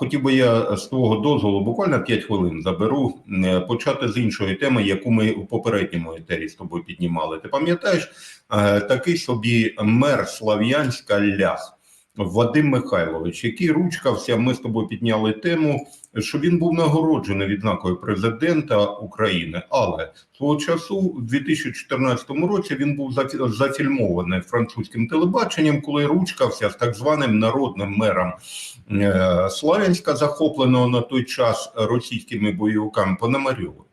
Хотів би я з твого дозволу буквально 5 хвилин заберу е, почати з іншої теми, яку ми у попередньому етері з тобою піднімали. Ти пам'ятаєш е, такий собі мер Слав'янська Лях Вадим Михайлович, який ручкався, ми з тобою підняли тему, що він був нагороджений відзнакою президента України, але свого часу, у 2014 році, він був зафільмований французьким телебаченням, коли ручкався з так званим народним мером е, Славянська, захопленого на той час російськими бойовиками Пономарьова.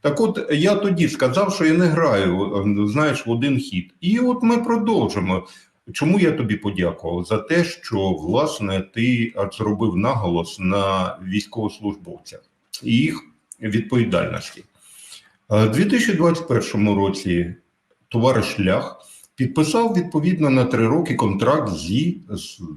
Так от я тоді сказав, що я не граю, е, знаєш, в один хід. І от ми продовжимо. Чому я тобі подякував? За те, що власне ти зробив наголос на військовослужбовцях і їх відповідальності. У 2021 році товариш Лях підписав відповідно на три роки контракт зі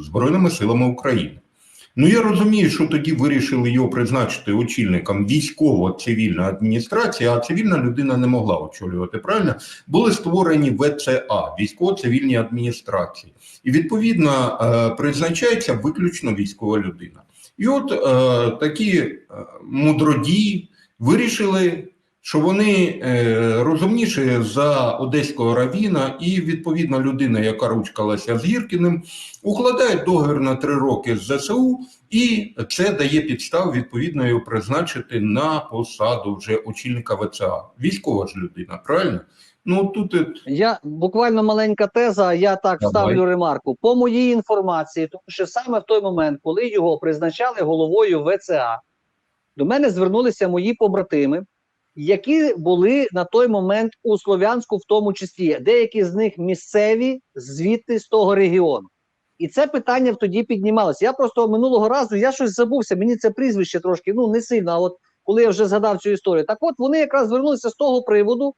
Збройними силами України. Ну я розумію, що тоді вирішили його призначити очільником військово-цивільної адміністрації, а цивільна людина не могла очолювати. Правильно були створені ВЦА військово-цивільні адміністрації, і відповідно е, призначається виключно військова людина. І от е, такі е, мудродії вирішили, що вони е, розумніші за одеського равіна, і відповідно людина, яка ручкалася з Гіркіним, укладає договір на три роки з ЗСУ, і це дає підстав відповідно його призначити на посаду вже очільника ВЦА. Військова ж людина, правильно? Ну тут Я буквально маленька теза. Я так Давай. ставлю ремарку. По моїй інформації, тому що саме в той момент, коли його призначали головою ВЦА, до мене звернулися мої побратими, які були на той момент у Слов'янську, в тому числі деякі з них місцеві, звідти з того регіону. І це питання тоді піднімалося. Я просто минулого разу я щось забувся. Мені це прізвище трошки ну не сильно. А от коли я вже згадав цю історію, так от вони якраз звернулися з того приводу,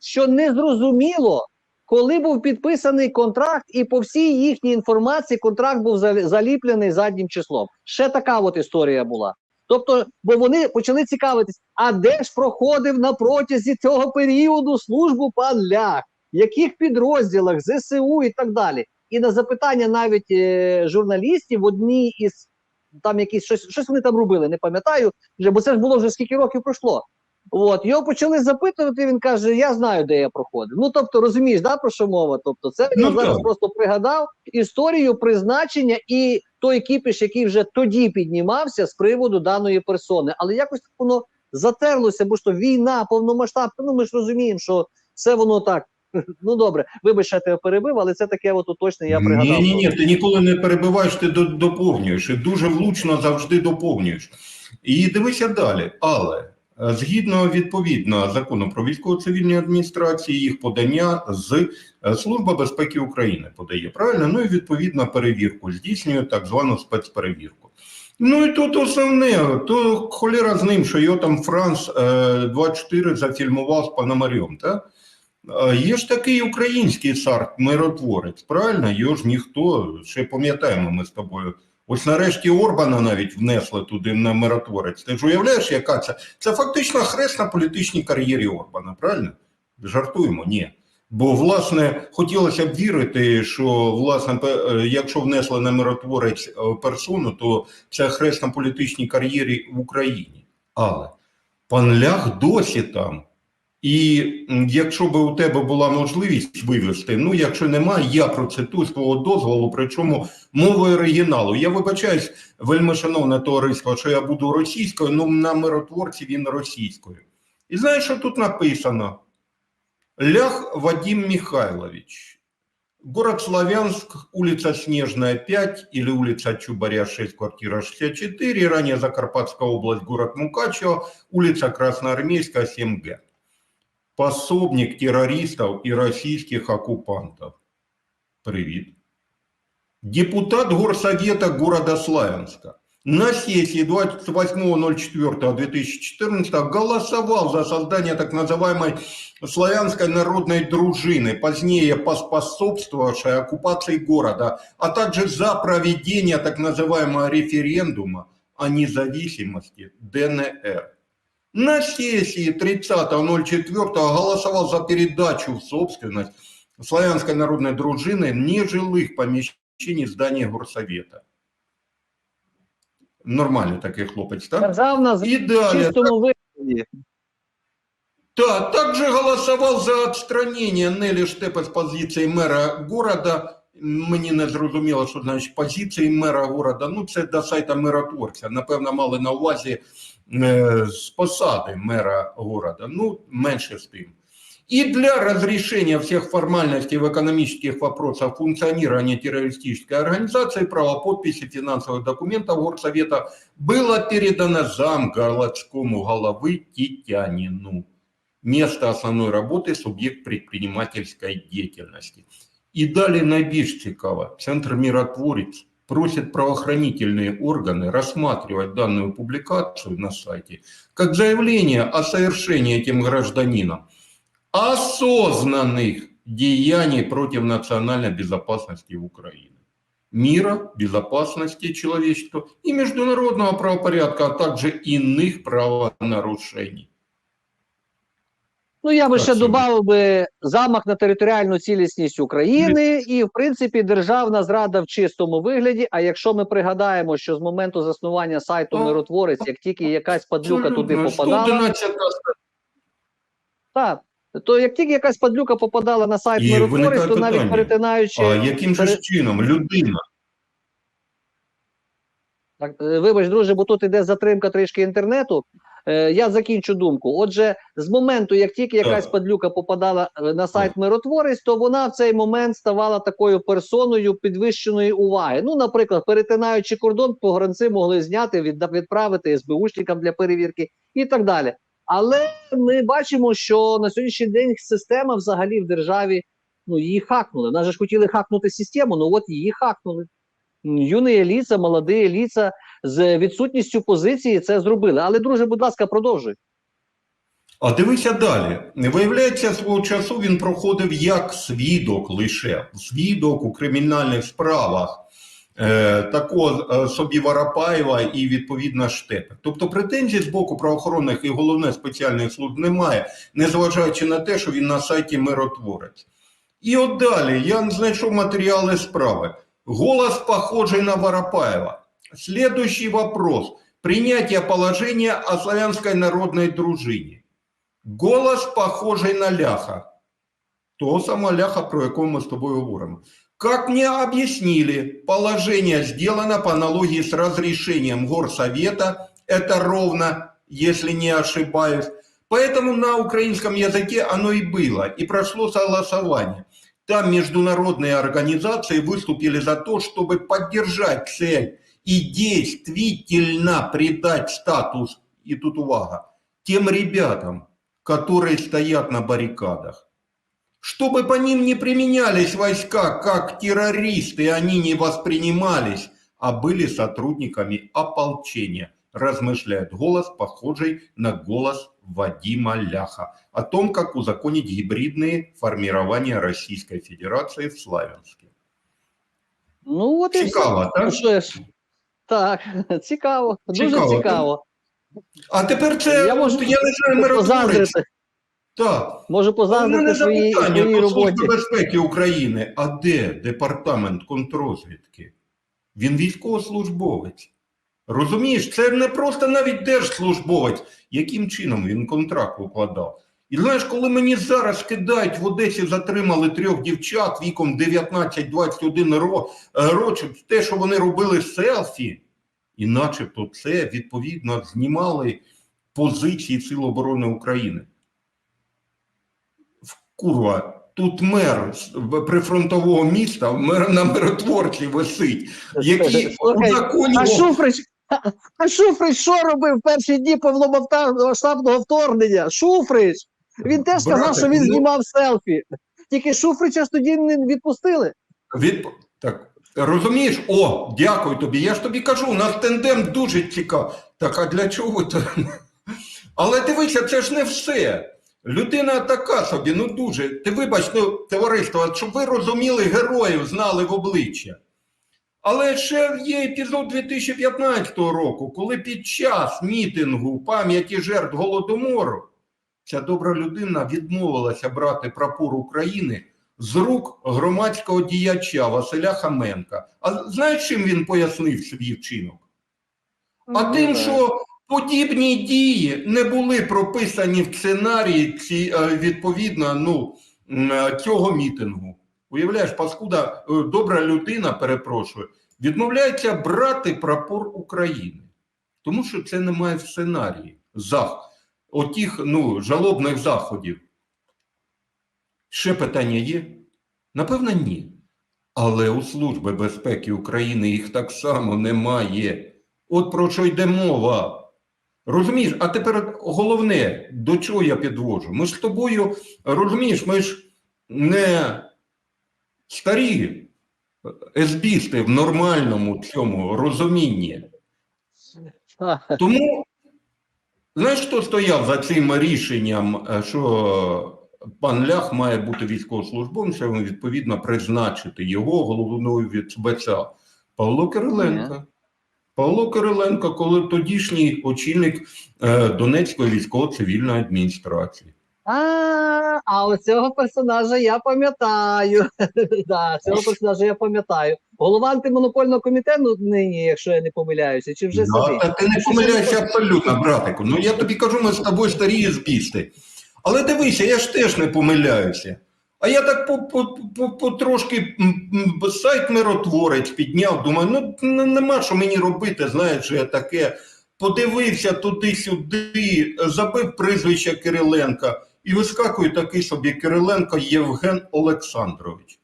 що не зрозуміло, коли був підписаний контракт, і по всій їхній інформації контракт був заліплений заднім числом. Ще така от історія була. Тобто, бо вони почали цікавитись, а де ж проходив на протязі цього періоду службу пан Лях, в яких підрозділах ЗСУ і так далі. І на запитання навіть е, журналістів в одній із там якісь щось, щось вони там робили, не пам'ятаю вже, бо це ж було вже скільки років пройшло. От його почали запитувати. Він каже: Я знаю, де я проходив. Ну тобто, розумієш, да, про що мова? Тобто, це він Ну, зараз просто пригадав історію призначення і той кіпіш, який вже тоді піднімався з приводу даної персони. Але якось так воно затерлося, бо то війна повномасштабна. Ну ми ж розуміємо, що все воно так. Ну добре, вибач, я тебе перебив, але це таке от уточне я пригадав. Ні, ні, ні, ти ніколи не перебиваєш, ти до- доповнюєш і дуже влучно завжди доповнюєш. І дивися далі. Але згідно відповідно закону про військово-цивільні адміністрації, їх подання з е, Служба безпеки України подає правильно. Ну і відповідно перевірку здійснює так звану спецперевірку. Ну і тут основне, то холера з ним, що його там Франс е, 24 зафільмував з Пономарем, так? Є ж такий український цар, миротворець, правильно? Його ж ніхто, ще пам'ятаємо ми з тобою. Ось нарешті Орбана навіть внесли туди на миротворець. Ти ж уявляєш, яка це? Це фактично хрест на політичній кар'єрі Орбана, правильно? Жартуємо? Ні. Бо, власне, хотілося б вірити, що, власне, е, якщо внесли на миротворець е, персону, то це хрест на політичній кар'єрі в Україні. Але пан Лях досі там. І якщо би у тебе була можливість вивести, ну якщо немає, я процитую з твого дозволу, причому мовою оригіналу. Я вибачаюсь, вельми шановне товариство, що я буду російською, ну на миротворці він російською. І знаєш, що тут написано? Лях Вадим Михайлович. Город Славянск, улица Снежная 5 или улица Чубаря 6, квартира 64, ранее Закарпатская область, город Мукачево, улица Красноармейская 7Г пособник террористов и российских оккупантов. Привет. Депутат Горсовета города Славянска на сессии 28.04.2014 голосовал за создание так называемой славянской народной дружины, позднее поспособствовавшей оккупации города, а также за проведение так называемого референдума о независимости ДНР. На сессии 30.04 голосовал за передачу в собственность Славянской народной дружины нежилых помещений здания горсовета. Нормальний такий хлопець, так? Державна з І далі. чистому вигляді. Да, также голосовал за отстранение Нелі Штепа з позиції мера города. Мені не зрозуміло, що значить позиції мера города. Ну, це до сайта миротворця. Напевно, мали на увазі е, з посади мера города. Ну, менше з тим. И для разрешения всех формальностей в экономических вопросах функционирования террористической организации право подписи финансовых документов Горсовета было передано зам городскому головы Титянину. Место основной работы – субъект предпринимательской деятельности. И далее найбільш цікаво. Центр «Миротворец» просит правоохранительные органы рассматривать данную публикацию на сайте как заявление о совершении этим гражданином осознанных деяний против национальной безопасности Украины, мира, безопасности человечества и международного правопорядка, а также иных правонарушений. Ну, я би ще додав би замах на територіальну цілісність України і, в принципі, державна зрада в чистому вигляді. А якщо ми пригадаємо, що з моменту заснування сайту Ну, Миротворець, як тільки якась падлюка туди попадала, так, то як тільки якась падлюка попадала на сайт Миротворець, то навіть перетинаючи, А яким же чином людина? так, е, вибач, друже, бо тут іде затримка трішки інтернету. Е, Я закінчу думку. Отже, з моменту, як тільки якась падлюка попадала е, на сайт Миротворець, то вона в цей момент ставала такою персоною підвищеної уваги. Ну, наприклад, перетинаючи кордон, погранці могли зняти, відда- відправити СБУшникам для перевірки і так далі. Але ми бачимо, що на сьогоднішній день система взагалі в державі ну її хакнули. Нас же ж хотіли хакнути систему, ну от її хакнули. М, Юні еліца, молоді еліца з відсутністю позиції це зробили. Але, друже, будь ласка, продовжуй. А дивися далі. Виявляється, свого часу він проходив як свідок лише свідок у кримінальних справах е, такого е, собі Варапаєва і відповідно Штепи. Тобто претензій з боку правоохоронних і головне спеціальних служб немає, незважаючи на те, що він на сайті миротворець. І от далі я знайшов матеріали справи. Голос похожий на Воропаева. Следующий вопрос. Принятие положения о славянской народной дружине. Голос похожий на ляха. Того самого ляха, про якого ми з тобою говоримо. Как мне объяснили, положение сделано по аналогии с разрешением горсовета. Это ровно, если не ошибаюсь. Поэтому на украинском языке оно и было, и прошло согласование. Там международные организации выступили за то, чтобы поддержать цель и действительно придать статус, и тут увага, тем ребятам, которые стоят на баррикадах. Чтобы по ним не применялись войска как террористы, они не воспринимались, а были сотрудниками ополчения, размышляет голос, похожий на голос Вадима Ляха, о том, как узаконить гибридные формирования Российской Федерации в Славянске. Ну, от і все. Цікаво, Ну, так? що ж. Так, цікаво, дуже Цікаво, цікаво. А тепер це, Я можу я не Так. можу позаздрити своїй, своїй до Служби безпеки України. А де департамент контррозвідки? Він військовослужбовець. Розумієш, це не просто навіть держслужбовець. Яким чином він контракт укладав? І знаєш, коли мені зараз кидають в Одесі, затримали трьох дівчат віком 19-21 е, років, те, що вони робили селфі, і начебто це відповідно знімали позиції Сил оборони України. Курва, тут мер прифронтового міста, мер на миротворці висить, який Слухай, узаконював... А Шуфрич, що робив в перші дні повномасштабного вторгнення? Шуфрич! Він теж сказав, Брате, що він ну- знімав селфі. Тільки Шуфрича ж тоді не відпустили. Від... Так, розумієш? О, дякую тобі. Я ж тобі кажу, у нас тендем дуже цікавий. Так, а для чого то? Але дивися, це ж не все. Людина така собі, ну дуже. Ти вибач, ну, товариство, щоб ви розуміли героїв, знали в обличчя. Але ще є епізод 2015 року, коли під час мітингу пам'яті жертв Голодомору ця добра людина відмовилася брати прапор України з рук громадського діяча Василя Хаменка. А знаєш, чим він пояснив свій вчинок? а Ну, тим, що подібні дії не були прописані в сценарії е, відповідно ну, е, цього мітингу. Уявляєш, паскуда, е, добра людина, перепрошую, відмовляється брати прапор України, тому що це немає в сценарії зах, отих ну, жалобних заходів. Ще питання є? Напевно, ні. Але у Служби безпеки України їх так само немає. От про що йде мова. Розумієш, а тепер головне, до чого я підвожу? Ми ж з тобою, розумієш, ми ж не старі есбісти в нормальному цьому розумінні. Тому, знаєш, хто стояв за цим рішенням, е, що пан Лях має бути військовослужбовцем, відповідно, призначити його головною від БЦА? Павло Кириленко. Павло Кириленко, коли тодішній очільник е, Донецької військово-цивільної адміністрації. А, а оцього персонажа я пам'ятаю. да, цього персонажа я пам'ятаю. Голова антимонопольного комітету нині, якщо я не помиляюся, чи вже Да, сидить? ти не помиляєшся абсолютно, братику. Ну я тобі кажу, ми з тобою старі збісти. Але дивися, я ж теж не помиляюся. А я так по, по, по, по трошки сайт миротворець підняв, думаю, ну нема що мені робити, знаєш, що я таке. Подивився туди-сюди, забив прізвище Кириленка і вискакує такий собі Кириленко Євген Олександрович.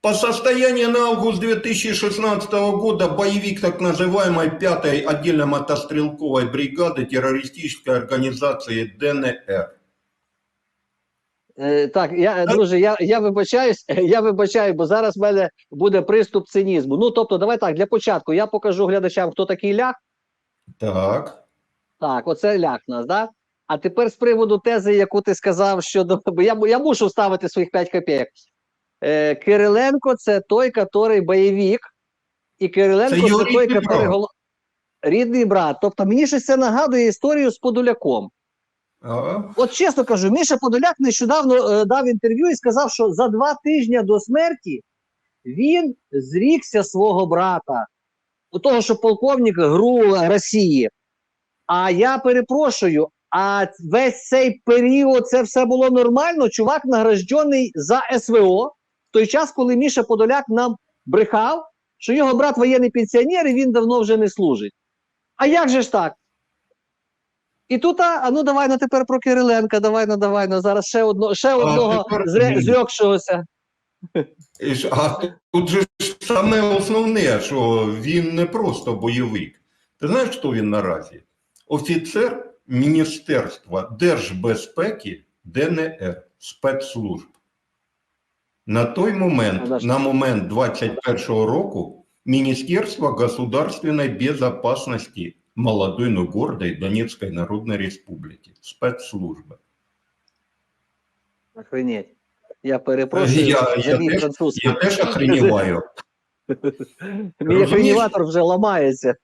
По состоянию на август 2016 года боевик так называемой 5-й отдельно мотострелковой бригады террористической организации ДНР. Е, так, я друже, я, я вибачаюсь, я вибачаю, бо зараз в мене буде приступ цинізму. Ну тобто, давай так, для початку я покажу глядачам, хто такий лях. Так. Так, оце лях у нас, да? А тепер з приводу тези, яку ти сказав щодо. Бо я, я мушу вставити своїх 5 копійок. Е, Кириленко це той, який бойовик, і Кириленко Це це, той, який брат. рідний брат. Тобто мені щось це нагадує історію з Подоляком. А, От чесно кажу, Міша Подоляк нещодавно е, дав інтерв'ю і сказав, що за два тижні до смерті він зрікся свого брата, у того, що полковник ГРУ Росії. А я перепрошую, а весь цей період це все було нормально. Чувак награждений за СВО в той час, коли Міша Подоляк нам брехав, що його брат воєнний пенсіонер і він давно вже не служить. А як же ж так? І тут, а, а ну давай на тепер про Кириленка, давай на давай на зараз ще одно, ще одного зрекшогося. а тут же саме основне, що він не просто бойовик. Ти знаєш, хто він наразі? Офіцер Міністерства держбезпеки ДНР спецслужб. На той момент, Подожди. на момент 21 року, Министерство государственной безопасности молодой, но гордой Донецкой Народной Республики, спецслужбы. Охренеть. Я перепрошую, Я- за я мій теж- французький. Я теж охреневаю. Мій розумієш? охреніватор вже ламається.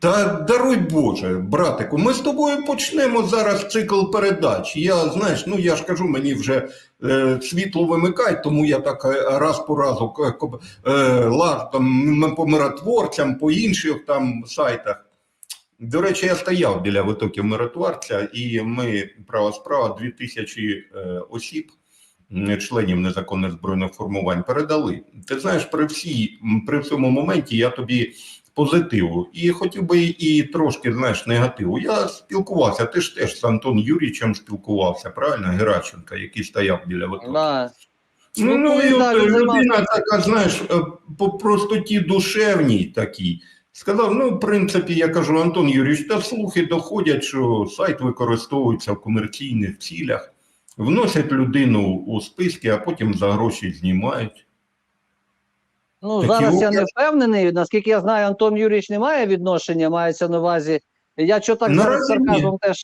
Та даруй Боже, братику, ми з тобою почнемо зараз цикл передач. Я знаєш, ну я ж кажу, мені вже е, світло вимикають, тому я так е, раз по разу е, лаж там по миротворцям, по інших там сайтах. До речі, я стояв біля витоків миротворця, і ми права справа 2000 е, осіб. Членів незаконних збройних формувань передали. Ти знаєш, при всій при цьому моменті я тобі позитиву. І хотів би і трошки, знаєш, негативу. Я спілкувався, ти ж теж з Антон Юрійовичем спілкувався, правильно? Геращенка, який стояв біля витоку. Да. Ну, Ну, і от людина така, знаєш, е, по простоті душевній такій. Сказав, ну, в принципі, я кажу, Антон Юрійович, та слухи доходять, що сайт використовується в комерційних цілях, вносять людину у списки, а потім за гроші знімають. Ну, Такі зараз я не впевнений. Наскільки я знаю, Антон Юрійович не має відношення, мається на увазі. Я що так зараз сарказмом теж.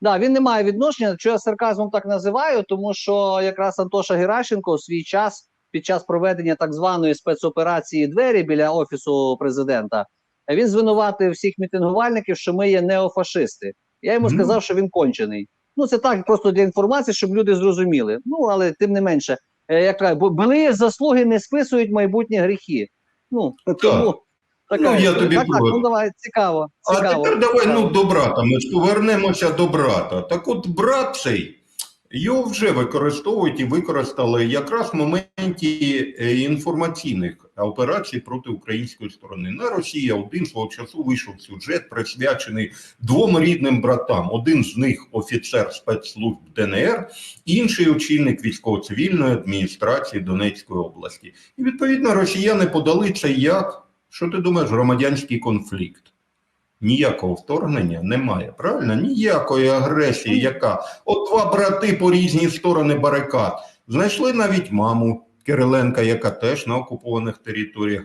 Да, він не має відношення, що я сарказмом так називаю, тому що якраз Антоша Геращенко у свій час під час проведення так званої спецоперації двері біля офісу президента він звинуватив всіх мітингувальників, що ми є неофашисти. Я йому Ну. сказав, що він кончений. Ну це так просто для інформації, щоб люди зрозуміли. Ну але тим не менше, як кажуть, бо були заслуги не списують майбутні гріхи. Ну тому Така Ну, я тобі так, так, ну давай, цікаво. А цікаво тепер давай цікаво. ну до брата. Ми ж повернемося до брата. Так от брат цей його вже використовують і використали якраз в моменті е, інформаційних операцій проти української сторони. На Росії один свого часу вийшов сюжет, присвячений двом рідним братам. Один з них офіцер спецслужб ДНР, інший очільник військово-цивільної адміністрації Донецької області. І відповідно росіяни подали це як що ти думаєш, громадянський конфлікт. Ніякого вторгнення немає, правильно? Ніякої агресії, яка. От два брати по різні сторони барикад. Знайшли навіть маму Кириленка, яка теж на окупованих територіях.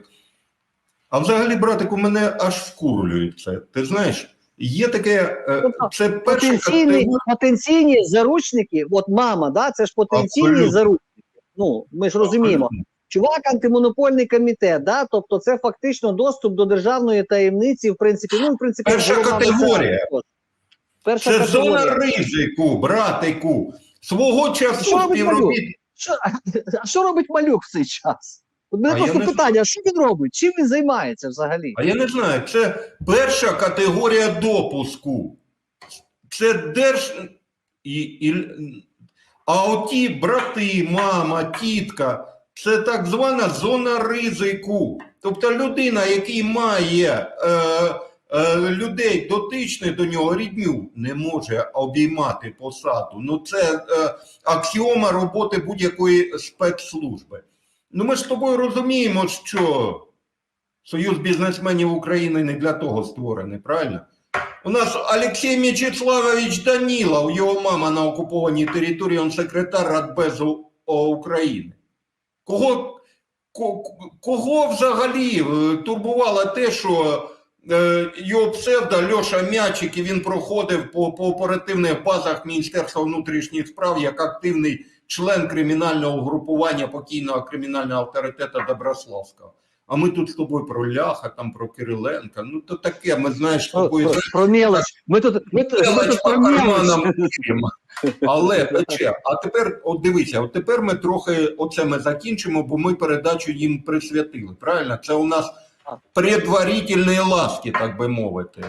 А взагалі, братику, мене аж скурлює це. Ти знаєш, є таке. е, Тобто Це перша потенційні, потенційні заручники, от мама, да, це ж потенційні Абсолютно. заручники. Ну, ми ж розуміємо. Чувак, антимонопольний комітет, да, тобто це фактично доступ до державної таємниці, в принципі, ну, в принципі, Перша категорія. Перша Це категорія. зона ризику, братику. Свого Що часу робить співробіт. Що, а що робить малюк в цей час? От мене А просто питання: а що він робить? Чим він займається взагалі? А я не знаю, це перша категорія допуску. Це держ. І, і... А оті брати, мама, тітка, це так звана зона ризику. Тобто людина, який має е, е, людей дотичних до нього рідню, не може обіймати посаду. Ну це е, аксіома роботи будь-якої спецслужби. Ну ми з тобою розуміємо, що Союз бізнесменів України не для того створений, правильно? У нас Олексій Мячеславович Данілов, його мама на окупованій території, він секретар Радбезу України. Кого, кого взагалі е, турбувало те, що е, його псевдо Льоша Мячик, і він проходив по, по оперативних базах Міністерства внутрішніх справ як активний член кримінального групування покійного кримінального авторитету Доброславського. А ми тут з тобою про Ляха, там про Кириленка. Ну то таке, ми знаєш Про, тобою про, про мелоч. Ми тут, ми, тут- ми тут про мелоч. Але пече. А тепер, от дивися, от тепер ми трохи оце ми закінчимо, бо ми передачу їм присвятили. Правильно? Це у нас предварительні ласки, так би мовити.